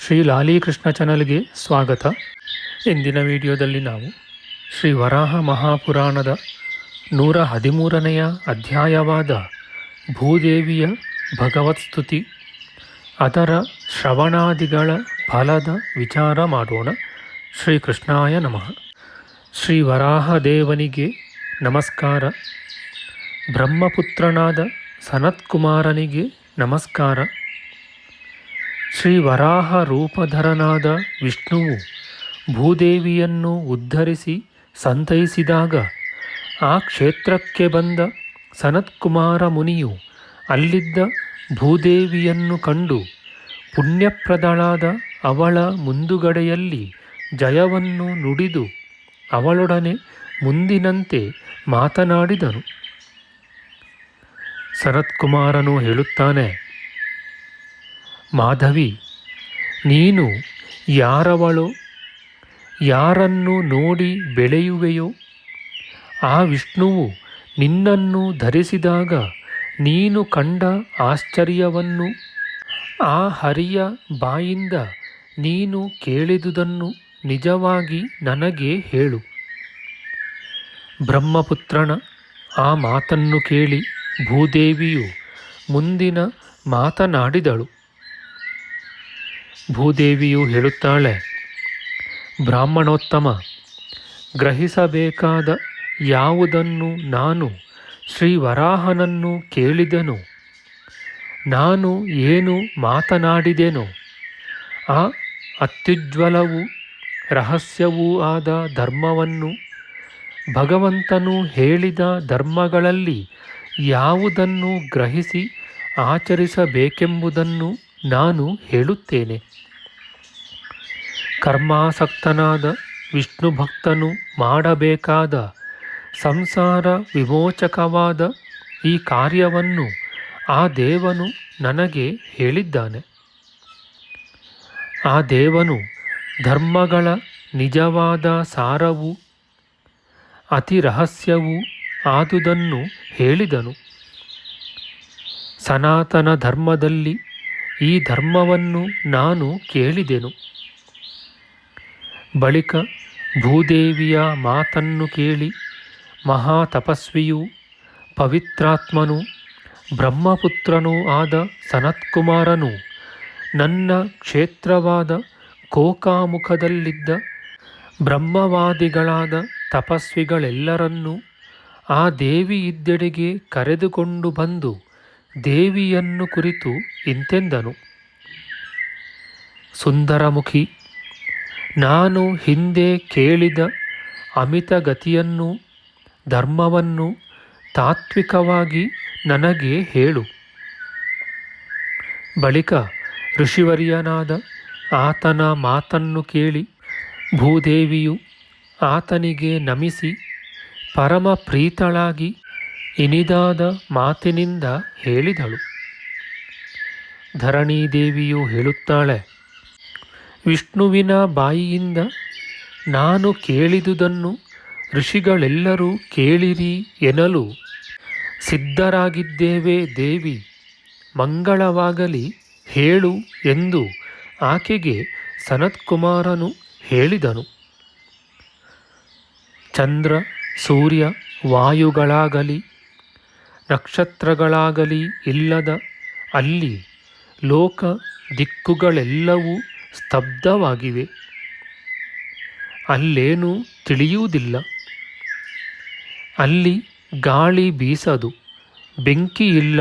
ಶ್ರೀ ಲಾಲೀಕೃಷ್ಣ ಚಾನಲ್ಗೆ ಸ್ವಾಗತ. ಇಂದಿನ ವಿಡಿಯೋದಲ್ಲಿ ನಾವು ಶ್ರೀ ವರಾಹ ಮಹಾಪುರಾಣದ ನೂರ ಹದಿಮೂರನೆಯ ಅಧ್ಯಾಯವಾದ ಭೂದೇವಿಯ ಭಗವತ್ ಸ್ತುತಿ, ಅದರ ಶ್ರವಣಾದಿಗಳ ಫಲದ ವಿಚಾರ ಮಾಡೋಣ. ಶ್ರೀ ಕೃಷ್ಣಾಯ ನಮಃ. ಶ್ರೀ ವರಾಹ ದೇವನಿಗೆ ನಮಸ್ಕಾರ. ಬ್ರಹ್ಮಪುತ್ರನಾದ ಸನತ್ಕುಮಾರನಿಗೆ ನಮಸ್ಕಾರ. ಶ್ರೀ ವರಾಹ ರೂಪಧರನಾದ ವಿಷ್ಣುವು ಭೂದೇವಿಯನ್ನು ಉದ್ಧರಿಸಿ ಸಂತೈಸಿದಾಗ ಆ ಕ್ಷೇತ್ರಕ್ಕೆ ಬಂದ ಸನತ್ಕುಮಾರ ಮುನಿಯು ಅಲ್ಲಿದ್ದ ಭೂದೇವಿಯನ್ನು ಕಂಡು ಪುಣ್ಯಪ್ರದಳಾದ ಅವಳ ಮುಂದುಗಡೆಯಲ್ಲಿ ಜಯವನ್ನು ನುಡಿದು ಅವಳೊಡನೆ ಮುಂದಿನಂತೆ ಮಾತನಾಡಿದನು. ಸನತ್ಕುಮಾರನು ಹೇಳುತ್ತಾನೆ ಮಾಧವಿ, ನೀನು ಯಾರವಳೋ? ಯಾರನ್ನು ನೋಡಿ ಬೆಳೆಯುವೆಯೋ? ಆ ವಿಷ್ಣುವು ನಿನ್ನನ್ನು ಧರಿಸಿದಾಗ ನೀನು ಕಂಡ ಆಶ್ಚರ್ಯವನ್ನು? ಆ ಹರಿಯ ಬಾಯಿಂದ ನೀನು ಕೇಳಿದುದನ್ನು ನಿಜವಾಗಿ ನನಗೆ ಹೇಳು. ಬ್ರಹ್ಮಪುತ್ರನ ಆ ಮಾತನ್ನು ಕೇಳಿ ಭೂದೇವಿಯು ಮುಂದಿನ ಮಾತನಾಡಿದಳು. ಭೂದೇವಿಯು ಹೇಳುತ್ತಾಳೆ, ಬ್ರಾಹ್ಮಣೋತ್ತಮ, ಗ್ರಹಿಸಬೇಕಾದ ಯಾವುದನ್ನು ನಾನು ಶ್ರೀ ವರಾಹನನ್ನು ಕೇಳಿದನು? ನಾನು ಏನು ಮಾತನಾಡಿದೆನು? ಆ ಅತ್ಯುಜ್ವಲವೂ ರಹಸ್ಯವೂ ಆದ ಧರ್ಮವನ್ನು ಭಗವಂತನು ಹೇಳಿದ ಧರ್ಮಗಳಲ್ಲಿ ಯಾವುದನ್ನು ಗ್ರಹಿಸಿ ಆಚರಿಸಬೇಕೆಂಬುದನ್ನು ನಾನು ಹೇಳುತ್ತೇನೆ. ಕರ್ಮಾಸಕ್ತನಾದ ವಿಷ್ಣು ಭಕ್ತನು ಮಾಡಬೇಕಾದ ಸಂಸಾರ ವಿಮೋಚಕವಾದ ಈ ಕಾರ್ಯವನ್ನು ಆ ದೇವನು ನನಗೆ ಹೇಳಿದ್ದಾನೆ. ಆ ದೇವನು ಧರ್ಮಗಳ ನಿಜವಾದ ಸಾರವು, ಅತಿ ರಹಸ್ಯವೂ ಆದುದನ್ನು ಹೇಳಿದನು. ಸನಾತನ ಧರ್ಮದಲ್ಲಿ ಈ ಧರ್ಮವನ್ನು ನಾನು ಕೇಳಿದೆನು. ಬಳಿಕ ಭೂದೇವಿಯ ಮಾತನ್ನು ಕೇಳಿ ಮಹಾ ತಪಸ್ವಿಯೂ ಪವಿತ್ರಾತ್ಮನೂ ಬ್ರಹ್ಮಪುತ್ರನೂ ಆದ ಸನತ್ಕುಮಾರನು ನನ್ನ ಕ್ಷೇತ್ರವಾದ ಕೋಕಾಮುಖದಲ್ಲಿದ್ದ ಬ್ರಹ್ಮವಾದಿಗಳಾದ ತಪಸ್ವಿಗಳೆಲ್ಲರನ್ನೂ ಆ ದೇವಿ ಇದ್ದೆಡೆಗೆ ಕರೆದುಕೊಂಡು ಬಂದು ದೇವಿಯನ್ನು ಕುರಿತು ಇಂತೆಂದನು. ಸುಂದರಮುಖಿ ನಾನು ಹಿಂದೆ ಕೇಳಿದ ಅಮಿತ ಗತಿಯನ್ನು ಧರ್ಮವನ್ನು ತಾತ್ವಿಕವಾಗಿ ನನಗೆ ಹೇಳು. ಬಳಿಕ ಋಷಿವರ್ಯನಾದ ಆತನ ಮಾತನ್ನು ಕೇಳಿ ಭೂದೇವಿಯು ಆತನಿಗೆ ನಮಿಸಿ ಪರಮ ಪ್ರೀತಳಾಗಿ ಇನಿದಾದ ಮಾತಿನಿಂದ ಹೇಳಿದಳು. ಧರಣೀದೇವಿಯು ಹೇಳುತ್ತಾಳೆ ವಿಷ್ಣುವಿನ ಬಾಯಿಯಿಂದ ನಾನು ಕೇಳಿದುದನ್ನು ಋಷಿಗಳೆಲ್ಲರೂ ಕೇಳಿರಿ ಎನ್ನಲು ಸಿದ್ಧರಾಗಿದ್ದೇವೆ ದೇವಿ, ಮಂಗಳವಾಗಲಿ ಹೇಳು ಎಂದು ಆಕೆಗೆ ಸನತ್ಕುಮಾರನು ಹೇಳಿದನು. ಚಂದ್ರ, ಸೂರ್ಯ, ವಾಯುಗಳಾಗಲಿ, ನಕ್ಷತ್ರಗಳಾಗಲಿ ಇಲ್ಲದ ಅಲ್ಲಿ ಲೋಕ ದಿಕ್ಕುಗಳೆಲ್ಲವೂ ಸ್ತಬ್ಧವಾಗಿವೆ. ಅಲ್ಲೇನೂ ತಿಳಿಯುವುದಿಲ್ಲ. ಅಲ್ಲಿ ಗಾಳಿ ಬೀಸದು. ಬೆಂಕಿ ಇಲ್ಲ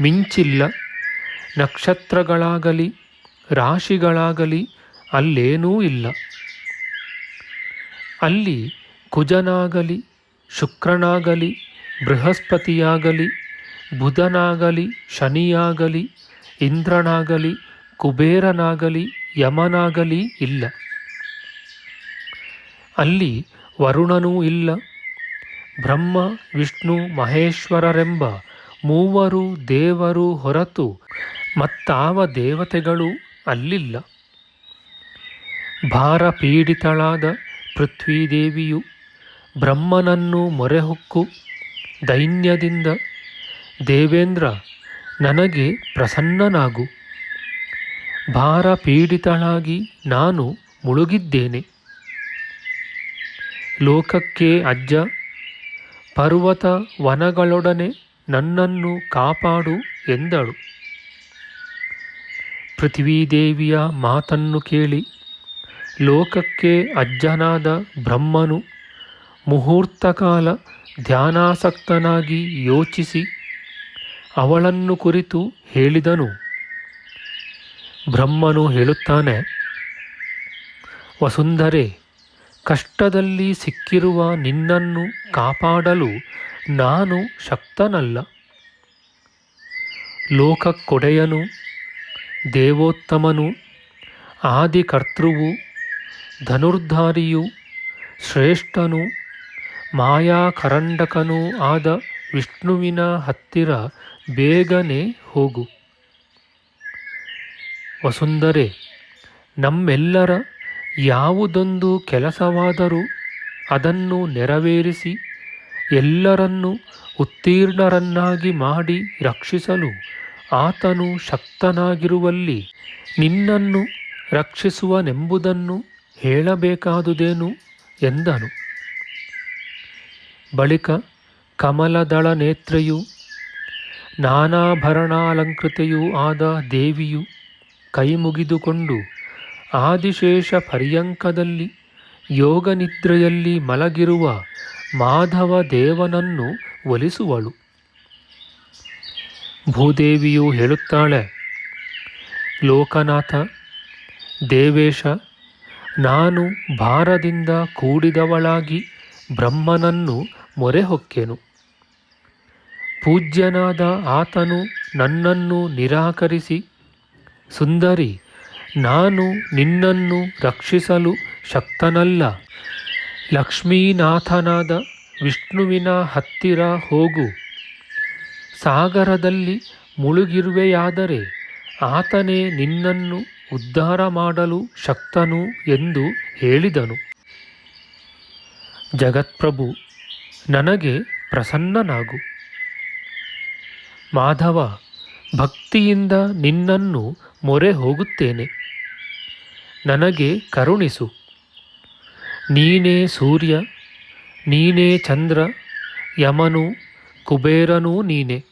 ಮಿಂಚಿಲ್ಲ. ನಕ್ಷತ್ರಗಳಾಗಲಿ, ರಾಶಿಗಳಾಗಲಿ ಅಲ್ಲೇನೂ ಇಲ್ಲ. ಅಲ್ಲಿ ಕುಜನಾಗಲಿ, ಶುಕ್ರನಾಗಲಿ, ಬೃಹಸ್ಪತಿಯಾಗಲಿ, ಬುಧನಾಗಲಿ, ಶನಿಯಾಗಲಿ, ಇಂದ್ರನಾಗಲಿ, ಕುಬೇರನಾಗಲಿ ಯಮನಾಗಲಿ ಇಲ್ಲ. ಅಲ್ಲಿ ವರುಣನೂ ಇಲ್ಲ. ಬ್ರಹ್ಮ, ವಿಷ್ಣು, ಮಹೇಶ್ವರರೆಂಬ ಮೂವರು ದೇವರು ಹೊರತು ಮತ್ತಾವ ದೇವತೆಗಳು ಅಲ್ಲಿಲ್ಲ. ಭಾರ ಪೀಡಿತಳಾದ ಪೃಥ್ವೀದೇವಿಯು ಬ್ರಹ್ಮನನ್ನು ಮೊರೆಹೊಕ್ಕು ದೈನ್ಯದಿಂದ ದೇವೇಂದ್ರ ನನಗೆ ಪ್ರಸನ್ನನಾಗು. ಭಾರ ಪೀಡಿತಳಾಗಿ ನಾನು ಮುಳುಗಿದ್ದೇನೆ. ಲೋಕಕ್ಕೆ ಅಜ್ಜ, ಪರ್ವತ ವನಗಳೊಡನೆ ನನ್ನನ್ನು ಕಾಪಾಡು ಎಂದಳು. ಪೃಥ್ವೀದೇವಿಯ ಮಾತನ್ನು ಕೇಳಿ ಲೋಕಕ್ಕೆ ಅಜ್ಜನಾದ ಬ್ರಹ್ಮನು ಮುಹೂರ್ತಕಾಲ ಧ್ಯಾನಾಸಕ್ತನಾಗಿ ಯೋಚಿಸಿ ಅವಳನ್ನು ಕುರಿತು ಹೇಳಿದನು. ಬ್ರಹ್ಮನು ಹೇಳುತ್ತಾನೆ, ವಸುಂಧರೆ, ಕಷ್ಟದಲ್ಲಿ ಸಿಕ್ಕಿರುವ ನಿನ್ನನ್ನು ಕಾಪಾಡಲು ನಾನು ಶಕ್ತನಲ್ಲ. ಲೋಕಕ್ಕೊಡೆಯನು, ದೇವೋತ್ತಮನು, ಆದಿಕರ್ತೃವು, ಧನುರ್ಧಾರಿಯು, ಶ್ರೇಷ್ಠನು, ಮಾಯಾಕರಂಡಕನೂ ಆದ ವಿಷ್ಣುವಿನ ಹತ್ತಿರ ಬೇಗನೆ ಹೋಗು. ವಸುಂಧರೆ, ನಮ್ಮೆಲ್ಲರ ಯಾವುದೊಂದು ಕೆಲಸವಾದರೂ ಅದನ್ನು ನೆರವೇರಿಸಿ ಎಲ್ಲರನ್ನು ಉತ್ತೀರ್ಣರನ್ನಾಗಿ ಮಾಡಿ ರಕ್ಷಿಸಲು ಆತನು ಶಕ್ತನಾಗಿರುವಲ್ಲಿ ನಿನ್ನನ್ನು ರಕ್ಷಿಸುವನೆಂಬುದನ್ನು ಹೇಳಬೇಕಾದುದೇನು ಎಂದನು. ಬಳಿಕ ಕಮಲದಳ ನೇತ್ರೆಯು, ನಾನಾಭರಣಾಲಂಕೃತೆಯೂ ಆದ ದೇವಿಯು ಕೈಮುಗಿದುಕೊಂಡು ಆದಿಶೇಷ ಪರ್ಯಂಕದಲ್ಲಿ ಯೋಗನಿದ್ರೆಯಲ್ಲಿ ಮಲಗಿರುವ ಮಾಧವ ದೇವನನ್ನು ಒಲಿಸುವಳು. ಭೂದೇವಿಯು ಹೇಳುತ್ತಾಳೆ, ಲೋಕನಾಥ, ದೇವೇಶ, ನಾನು ಭಾರದಿಂದ ಕೂಡಿದವಳಾಗಿ ಬ್ರಹ್ಮನನ್ನು ಮೊರೆ ಹೊಕ್ಕೆನು ಪೂಜ್ಯನಾದ ಆತನು ನನ್ನನ್ನು ನಿರಾಕರಿಸಿ ಸುಂದರಿ, ನಾನು ನಿನ್ನನ್ನು ರಕ್ಷಿಸಲು ಶಕ್ತನಲ್ಲ. ಲಕ್ಷ್ಮೀನಾಥನಾದ ವಿಷ್ಣುವಿನ ಹತ್ತಿರ ಹೋಗು. ಸಾಗರದಲ್ಲಿ ಮುಳುಗಿರುವೆಯಾದರೆ ಆತನೇ ನಿನ್ನನ್ನು ಉದ್ಧಾರ ಮಾಡಲು ಶಕ್ತನು ಎಂದು ಹೇಳಿದನು. ಜಗತ್ಪ್ರಭು, ನನಗೆ ಪ್ರಸನ್ನನಾಗು. ಮಾಧವ ಭಕ್ತಿಯಿಂದ ನಿನ್ನನ್ನು ಮೊರೆ ಹೋಗುತ್ತೇನೆ ನನಗೆ ಕರುಣಿಸು. ನೀನೇ ಸೂರ್ಯ, ನೀನೇ ಚಂದ್ರ, ಯಮನು, ಕುಬೇರನೂ ನೀನೆ.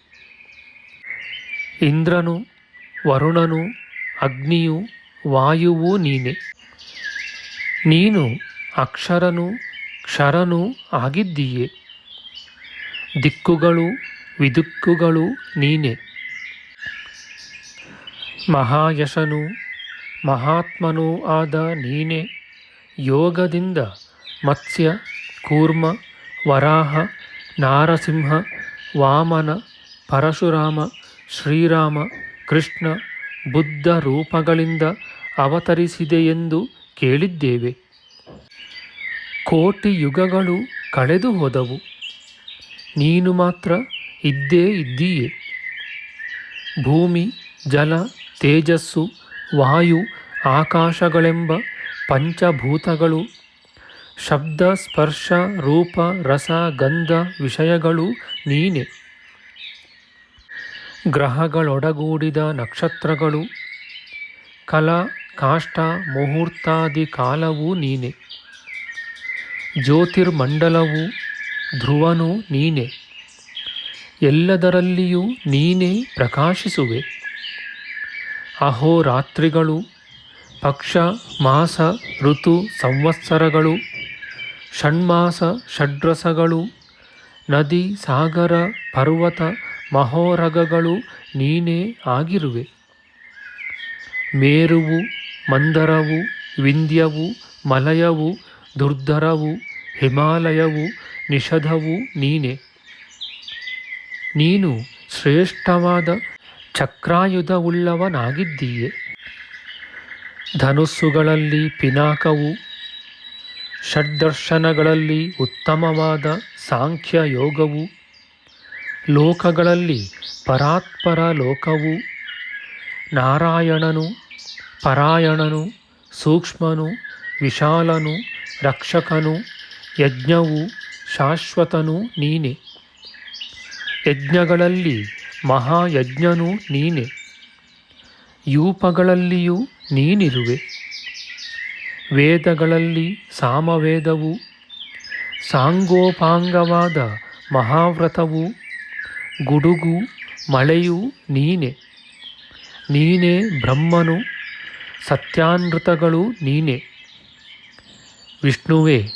ಇಂದ್ರನು, ವರುಣನು, ಅಗ್ನಿಯು, ವಾಯುವೂ ನೀನೆ. ನೀನು ಅಕ್ಷರನು, ಕ್ಷರನೂ ಆಗಿದ್ದೀಯೆ. ದಿಕ್ಕುಗಳು, ವಿದುಕ್ಕುಗಳು ನೀನೆ. ಮಹಾಯಶನು, ಮಹಾತ್ಮನೂ ಆದ ನೀನೆ, ಯೋಗದಿಂದ ಮತ್ಸ್ಯ, ಕೂರ್ಮ, ವರಾಹ, ನಾರಸಿಂಹ, ವಾಮನ, ಪರಶುರಾಮ, ಶ್ರೀರಾಮ, ಕೃಷ್ಣ ಬುದ್ಧ ರೂಪಗಳಿಂದ ಅವತರಿಸಿದೆಯೆಂದು ಕೇಳಿದ್ದೇವೆ. ಕೋಟಿ ಯುಗಗಳು ಕಳೆದು ಹೋದವು. ನೀನು ಮಾತ್ರ ಇದ್ದೇ ಇದ್ದೀಯೆ. ಭೂಮಿ, ಜಲ ತೇಜಸ್ಸು, ವಾಯು, ಆಕಾಶಗಳೆಂಬ ಪಂಚಭೂತಗಳು, ಶಬ್ದ, ಸ್ಪರ್ಶ, ರೂಪ, ರಸ, ಗಂಧ ವಿಷಯಗಳು ನೀನೆ. ಗ್ರಹಗಳೊಡಗೂಡಿದ ನಕ್ಷತ್ರಗಳು, ಕಲಾ, ಕಾಷ್ಟ, ಮುಹೂರ್ತಾದಿ ಕಾಲವೂ ನೀನೆ. ಜ್ಯೋತಿರ್ಮಂಡಲವು, ಧ್ರುವನು ನೀನೆ. ಎಲ್ಲದರಲ್ಲಿಯೂ ನೀನೇ ಪ್ರಕಾಶಿಸುವೆ. ಅಹೋರಾತ್ರಿಗಳು, ಪಕ್ಷ, ಮಾಸ, ಋತು, ಸಂವತ್ಸರಗಳು, ಷಣ್ಮಾಸ, ಷಡ್ರಸಗಳು, ನದಿ, ಸಾಗರ, ಪರ್ವತ, ಮಹೋರಗಗಳು ನೀನೇ ಆಗಿರುವೆ. ಮೇರುವು, ಮಂದರವು, ವಿಂಧ್ಯವು, ಮಲಯವು ದುರ್ಧರವು ಹಿಮಾಲಯವು, ನಿಷಧವು ನೀನೆ. ನೀನು ಶ್ರೇಷ್ಠವಾದ ಚಕ್ರಾಯುಧವುಳ್ಳವನಾಗಿದ್ದೀಯೆ. ಧನುಸ್ಸುಗಳಲ್ಲಿ ಪಿನಾಕವು, ಷಡ್ದರ್ಶನಗಳಲ್ಲಿ ಉತ್ತಮವಾದ ಸಾಂಖ್ಯ ಯೋಗವು ಲೋಕಗಳಲ್ಲಿ ಪರಾತ್ಪರ ಲೋಕವು ನಾರಾಯಣನು, ಪರಾಯಣನು, ಸೂಕ್ಷ್ಮನು, ವಿಶಾಲನು, ರಕ್ಷಕನು, ಯಜ್ಞವು, ಶಾಶ್ವತನು ನೀನೆ. ಯಜ್ಞಗಳಲ್ಲಿ ಮಹಾಯಜ್ಞನು ನೀನೆ. ಯೂಪಗಳಲ್ಲಿಯೂ ನೀನಿರುವೆ. ವೇದಗಳಲ್ಲಿ ಸಾಮವೇದವು, ಸಾಂಗೋಪಾಂಗವಾದ ಮಹಾವ್ರತವು, ಗುಡುಗು ಮಳೆಯೂ ನೀನೆ. ನೀನೇ ಬ್ರಹ್ಮನು, ಸತ್ಯಾನೃತಗಳು ನೀನೆ. ವಿಷ್ಣುವೇ,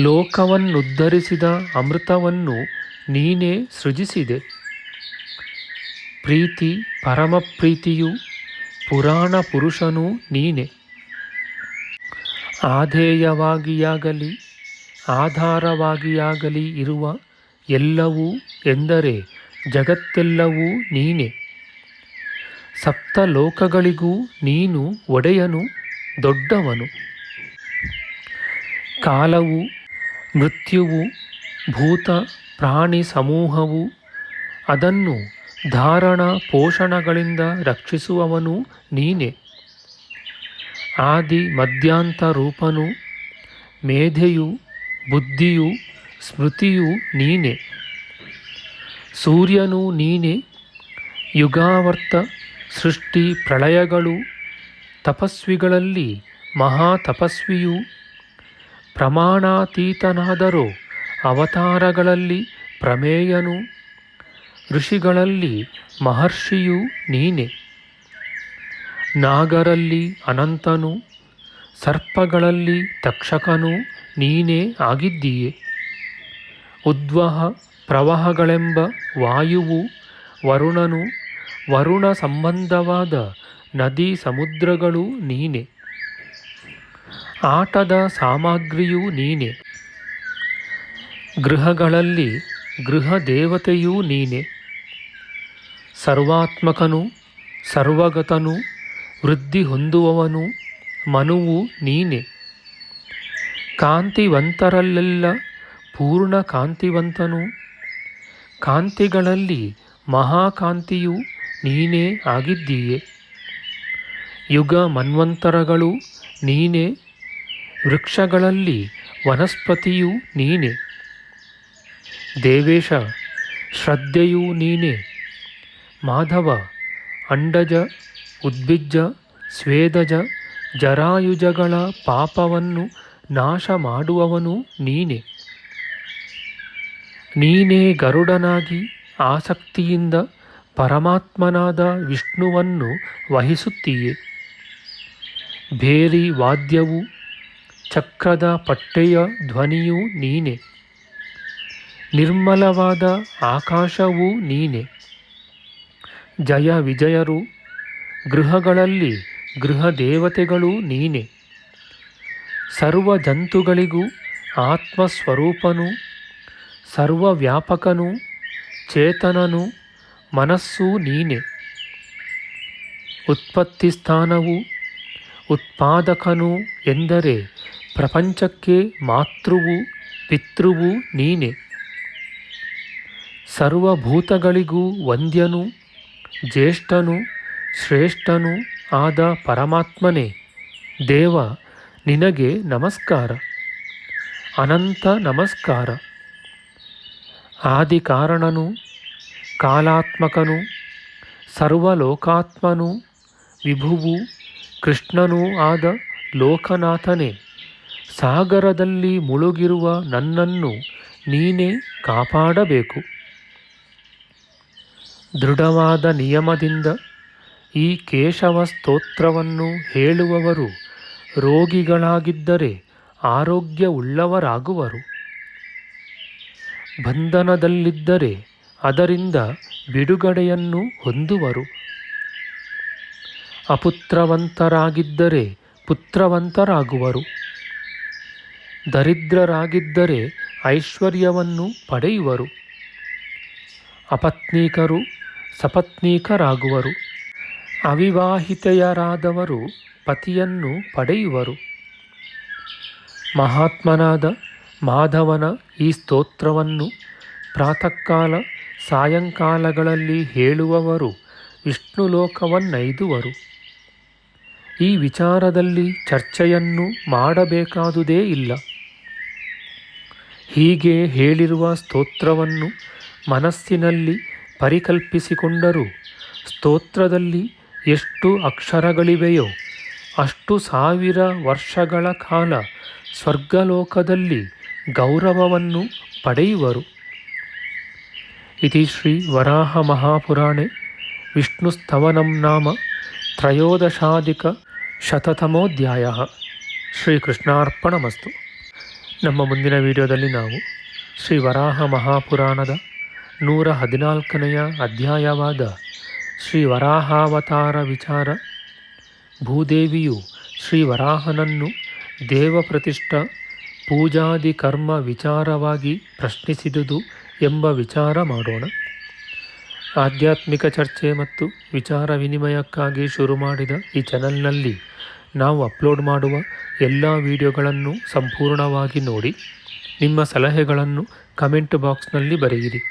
ಲೋಕವನ್ನುದ್ಧರಿಸಿದ ಅಮೃತವನ್ನು ನೀನೇ ಸೃಜಿಸಿದೆ. ಪ್ರೀತಿ ಪರಮಪ್ರೀತಿಯು ಪುರಾಣ ಪುರುಷನೂ ನೀನೆ. ಆಧೇಯವಾಗಿಯಾಗಲಿ, ಆಧಾರವಾಗಿಯಾಗಲಿ ಇರುವ ಎಲ್ಲವೂ ಎಂದರೆ ಜಗತ್ತೆಲ್ಲವೂ ನೀನೆ. ಸಪ್ತ ಲೋಕಗಳಿಗೂ ನೀನು ಒಡೆಯನು, ದೊಡ್ಡವನು. ಕಾಲವು, ಮೃತ್ಯುವು, ಭೂತ, ಪ್ರಾಣಿ ಸಮೂಹವು ಅದನ್ನು ಧಾರಣ ಪೋಷಣಗಳಿಂದ ರಕ್ಷಿಸುವವನು ನೀನೆ. ಆದಿ ಮಧ್ಯಾಂತ ರೂಪನು, ಮೇಧೆಯು, ಬುದ್ಧಿಯು, ಸ್ಮೃತಿಯು ನೀನೆ. ಸೂರ್ಯನು ನೀನೆ, ಯುಗಾವರ್ತ, ಸೃಷ್ಟಿ ಪ್ರಳಯಗಳು, ತಪಸ್ವಿಗಳಲ್ಲಿ ಮಹಾ ತಪಸ್ವಿಯು, ಪ್ರಮಾಣಾತೀತನಾದರೂ ಅವತಾರಗಳಲ್ಲಿ ಪ್ರಮೇಯನು. ಋಷಿಗಳಲ್ಲಿ ಮಹರ್ಷಿಯು ನೀನೆ. ನಾಗರಲ್ಲಿ ಅನಂತನು, ಸರ್ಪಗಳಲ್ಲಿ ತಕ್ಷಕನು ನೀನೇ ಆಗಿದ್ದೀಯೆ. ಉದ್ವಹ ಪ್ರವಾಹಗಳೆಂಬ ವಾಯುವು ವರುಣನು, ವರುಣ ಸಂಬಂಧವಾದ ನದಿ ಸಮುದ್ರಗಳು ನೀನೆ. ಆಟದ ಸಾಮಗ್ರಿಯೂ ನೀನೆ. ಗೃಹಗಳಲ್ಲಿ ಗೃಹ ದೇವತೆಯೂ ನೀನೆ. ಸರ್ವಾತ್ಮಕನು, ಸರ್ವಗತನು, ವೃದ್ಧಿ ಹೊಂದುವವನು, ಮನುವು ನೀನೆ. ಕಾಂತಿವಂತರಲ್ಲೆಲ್ಲ ಪೂರ್ಣ ಕಾಂತಿವಂತನು. ಕಾಂತಿಗಳಲ್ಲಿ ಮಹಾಕಾಂತಿಯು ನೀನೇ ಆಗಿದ್ದೀಯೆ. ಯುಗ ಮನ್ವಂತರಗಳು ನೀನೇ. ವೃಕ್ಷಗಳಲ್ಲಿ ವನಸ್ಪತಿಯೂ ನೀನೆ. ದೇವೇಶ ಶ್ರದ್ಧೆಯೂ ನೀನೆ. ಮಾಧವ, ಅಂಡಜ ಉದ್ಭಿಜ್ಜ ಸ್ವೇದಜ, ಜರಾಯುಜಗಳ ಪಾಪವನ್ನು ನಾಶ ಮಾಡುವವನು ನೀನೆ. ನೀನೇ ಗರುಡನಾಗಿ ಆಸಕ್ತಿಯಿಂದ ಪರಮಾತ್ಮನಾದ ವಿಷ್ಣುವನ್ನು ವಹಿಸುತ್ತೀಯೆ. ಭೇರಿ ವಾದ್ಯವು ಚಕ್ರದ ಪಟ್ಟೆಯ ಧ್ವನಿಯೂ ನೀನೆ. ನಿರ್ಮಲವಾದ ಆಕಾಶವೂ ನೀನೆ. ಜಯ ವಿಜಯರು, ಗೃಹಗಳಲ್ಲಿ ಗೃಹ ದೇವತೆಗಳೂ ನೀನೆ. ಸರ್ವ ಜಂತುಗಳಿಗೂ ಆತ್ಮಸ್ವರೂಪನು, ಸರ್ವವ್ಯಾಪಕನು, ಚೇತನನು, ಮನಸ್ಸೂ ನೀನೆ. ಉತ್ಪತ್ತಿ ಸ್ಥಾನವು ಉತ್ಪಾದಕನು ಎಂದರೆ ಪ್ರಪಂಚಕ್ಕೆ ಮಾತೃವು, ಪಿತೃವು ನೀನೆ. ಸರ್ವಭೂತಗಳಿಗೂ ವಂದ್ಯನು ಜ್ಯೇಷ್ಠನು, ಶ್ರೇಷ್ಠನೂ ಆದ ಪರಮಾತ್ಮನೇ, ದೇವ ನಿನಗೆ ನಮಸ್ಕಾರ, ಅನಂತ ನಮಸ್ಕಾರ. ಆದಿಕಾರಣನು, ಕಾಲಾತ್ಮಕನು, ಸರ್ವಲೋಕಾತ್ಮನು, ವಿಭುವು, ಕೃಷ್ಣನೂ ಆದ ಲೋಕನಾಥನೇ, ಸಾಗರದಲ್ಲಿ ಮುಳುಗಿರುವ ನನ್ನನ್ನು ನೀನೇ ಕಾಪಾಡಬೇಕು. ದೃಢವಾದ ನಿಯಮದಿಂದ ಈ ಕೇಶವ ಸ್ತೋತ್ರವನ್ನು ಹೇಳುವವರು ರೋಗಿಗಳಾಗಿದ್ದರೆ ಆರೋಗ್ಯವುಳ್ಳವರಾಗುವರು. ಬಂಧನದಲ್ಲಿದ್ದರೆ ಅದರಿಂದ ಬಿಡುಗಡೆಯನ್ನು ಹೊಂದುವರು. ಅಪುತ್ರವಂತರಾಗಿದ್ದರೆ ಪುತ್ರವಂತರಾಗುವರು. ದರಿದ್ರರಾಗಿದ್ದರೆ ಐಶ್ವರ್ಯವನ್ನು ಪಡೆಯುವರು. ಅಪತ್ನೀಕರು ಸಪತ್ನೀಕರಾಗುವರು. ಅವಿವಾಹಿತೆಯರಾದವರು ಪತಿಯನ್ನು ಪಡೆಯುವರು. ಮಹಾತ್ಮನಾದ ಮಾಧವನ ಈ ಸ್ತೋತ್ರವನ್ನು ಪ್ರಾತಃಕಾಲ ಸಾಯಂಕಾಲಗಳಲ್ಲಿ ಹೇಳುವವರು ವಿಷ್ಣು ಲೋಕವನ್ನೈದುವರು ಈ ವಿಚಾರದಲ್ಲಿ ಚರ್ಚೆಯನ್ನು ಮಾಡಬೇಕಾದುದೇ ಇಲ್ಲ. ಹೀಗೆ ಹೇಳಿರುವ ಸ್ತೋತ್ರವನ್ನು ಮನಸ್ಸಿನಲ್ಲಿ ಪರಿಕಲ್ಪಿಸಿಕೊಂಡರೂ. ಸ್ತೋತ್ರದಲ್ಲಿ ಎಷ್ಟು ಅಕ್ಷರಗಳಿವೆಯೋ, ಅಷ್ಟು ಸಾವಿರ ವರ್ಷಗಳ ಕಾಲ ಸ್ವರ್ಗಲೋಕದಲ್ಲಿ ಗೌರವವನ್ನು ಪಡೆಯುವರು. ಇತಿ ಶ್ರೀ ವರಾಹ ಮಹಾಪುರಾಣೆ ವಿಷ್ಣುಸ್ತವನಂ ನಾಮ, ತ್ರಯೋದಶಾಧಿಕ ಶತತಮೋಧ್ಯಾಯ. ಶ್ರೀಕೃಷ್ಣಾರ್ಪಣಮಸ್ತು. ನಮ್ಮ ಮುಂದಿನ ವಿಡಿಯೋದಲ್ಲಿ ನಾವು ಶ್ರೀ ವರಾಹ ಮಹಾಪುರಾಣದ ನೂರ ಹದಿನಾಲ್ಕನೆಯ ಅಧ್ಯಾಯವಾದ ಶ್ರೀ ವರಾಹಾವತಾರ ವಿಚಾರ. ಭೂದೇವಿಯು ಶ್ರೀ ವರಾಹನನ್ನು ದೇವಪ್ರತಿಷ್ಠ ಪೂಜಾದಿ ಕರ್ಮ ವಿಚಾರವಾಗಿ ಪ್ರಶ್ನಿಸಿದುದು ಎಂಬ ವಿಚಾರ ಮಾಡೋಣ. ಆಧ್ಯಾತ್ಮಿಕ ಚರ್ಚೆ ಮತ್ತು ವಿಚಾರ ವಿನಿಮಯಕ್ಕಾಗಿ ಶುರು ಮಾಡಿದ ಈ ಚಾನಲ್ನಲ್ಲಿ ನಾವು ಅಪ್ಲೋಡ್ ಮಾಡುವ ಎಲ್ಲ ವಿಡಿಯೋಗಳನ್ನು ಸಂಪೂರ್ಣವಾಗಿ ನೋಡಿ. ನಿಮ್ಮ ಸಲಹೆಗಳನ್ನು ಕಮೆಂಟ್ ಬಾಕ್ಸ್ನಲ್ಲಿ ಬರೆಯಿರಿ.